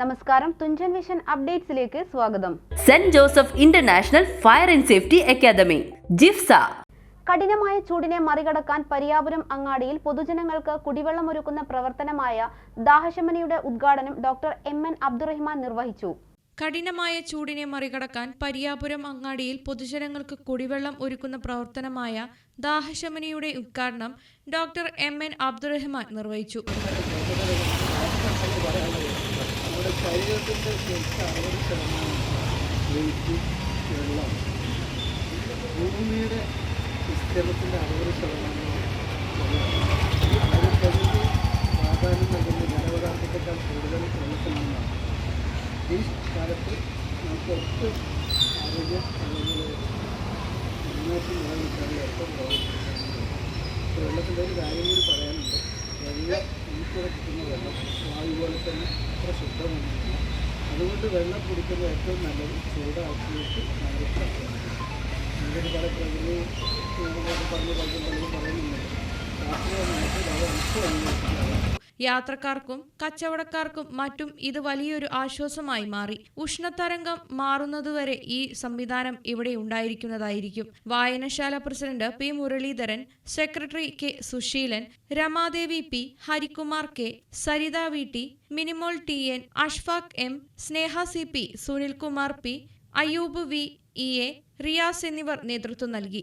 നമസ്കാരം. തുഞ്ചൻ വിഷൻ അപ്ഡേറ്റ്സിലേക്ക് സ്വാഗതം. Saint Joseph International Fire and Safety Academy ജിഫ്സ. കഠിനമായ ചൂടിനെ മറികടക്കാൻ പരിയാപുരം അങ്ങാടിയിൽ പൊതുജനങ്ങൾക്ക് കുടിവെള്ളമൊരുക്കുന്ന പ്രവർത്തനമായ ദാഹശമനിയുടെ ഉദ്ഘാടനം ഡോക്ടർ എം എൻ അബ്ദുറഹിമാൻ നിർവഹിച്ചു. കഠിനമായ ചൂടിനെ മറികടക്കാൻ പരിയാപുരം അങ്ങാടിയിൽ പൊതുജനങ്ങൾക്ക് കുടിവെള്ളം ഒരുക്കുന്ന പ്രവർത്തനമായ ദാഹശമനിയുടെ ഉദ്ഘാടനം ഡോക്ടർ എം എൻ അബ്ദുറഹ്മാൻ നിർവഹിച്ചു. ശരീരത്തിന്റെ ശരിക്കും അറുപത് ശതമാനം. വെയിറ്റ് വെള്ളം. ഭൂമിയുടെ വിസ്തീർണത്തിന്റെ അറുപത് ശതമാനം. പ്രകൃതി പ്രാധാന്യം നൽകുന്ന ജലപദാർത്ഥത്തെക്കാൾ കൂടുതൽ വെള്ളത്തിൽ നിന്നാണ്. ഈ കാലത്ത് നമുക്ക് ഒട്ടും ആരോഗ്യം അല്ലെങ്കിൽ മുന്നോട്ട് നിലനിൽക്കാനുള്ള ഏറ്റവും പ്രവർത്തിക്കുന്നത് വെള്ളത്തിന്റെ ഒരു കാര്യം കൂടി പറയാനുണ്ട്. വെള്ളം നമുക്കിവിടെ കിട്ടുന്ന വെള്ളം വായു പോലെ തന്നെ അത്ര ശുദ്ധമൊന്നുമില്ല. അതുകൊണ്ട് വെള്ളം കുടിക്കുന്നത് ഏറ്റവും നല്ലത് ചൂടാക്കിയിട്ട് നമുക്ക് ഇതിന് പല പ്രകൃതി പറഞ്ഞ് പലതും പറയുന്നുണ്ട് ശാസ്ത്രീയമായിട്ട് വളരെ അനുസരിച്ച് യാത്രക്കാർക്കും കച്ചവടക്കാർക്കും മറ്റും ഇത് വലിയൊരു ആശ്വാസമായി മാറി. ഉഷ്ണതരംഗം മാറുന്നതുവരെ ഈ സംവിധാനം ഇവിടെ ഉണ്ടായിരിക്കുന്നതായിരിക്കും. വായനശാല president P Muraleedharan secretary K Suseelan Ramadevi P Harikumar K Saritha V T Minimol T N Ashfaq M Sneha C P Sunilkumar P Ayoob V E A Riyas എന്നിവർ നേതൃത്വം നൽകി.